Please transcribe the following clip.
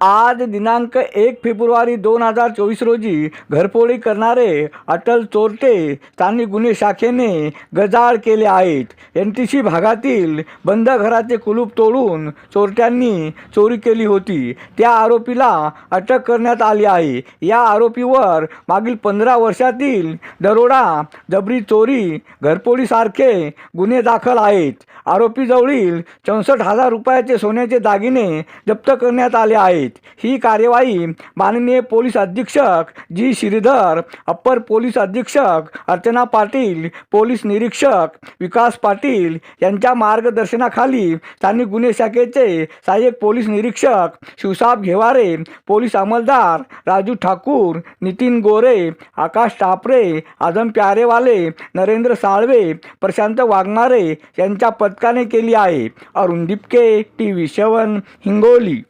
आज दिनांक एक फेब्रुवारी दोन हजार चोवीस रोजी घरफोडी करणारे अटल चोरटे स्थानिक गुन्हे शाखेने गजाळ केले आहेत. एन टी सी भागातील बंद घराचे कुलूप तोडून चोरट्यांनी चोरी केली होती. त्या आरोपीला अटक करण्यात आली आहे. या आरोपीवर मागील पंधरा वर्षातील दरोडा जबरी चोरी घरपोळीसारखे गुन्हे दाखल आहेत. आरोपीजवळील चौसष्ट हजार रुपयाचे सोन्याचे दागिने जप्त करण्यात आले आहेत. ही कार्यवाही माननीय पोलीस अधीक्षक जी श्रीधर अप्पर पोलीस अधीक्षक अर्चना पाटील पोलीस निरीक्षक विकास पाटील यांच्या मार्गदर्शनाखाली स्थानिक गुन्हे शाखेचे सहाय्यक पोलीस निरीक्षक शिवसाब घेवारे पोलीस अंमलदार राजू ठाकूर नितीन गोरे आकाश टापरे आदम प्यारेवाले नरेंद्र साळवे प्रशांत वाघमारे यांच्या पथकाने केली आहे. Arun Dipke T V seven Hingoli.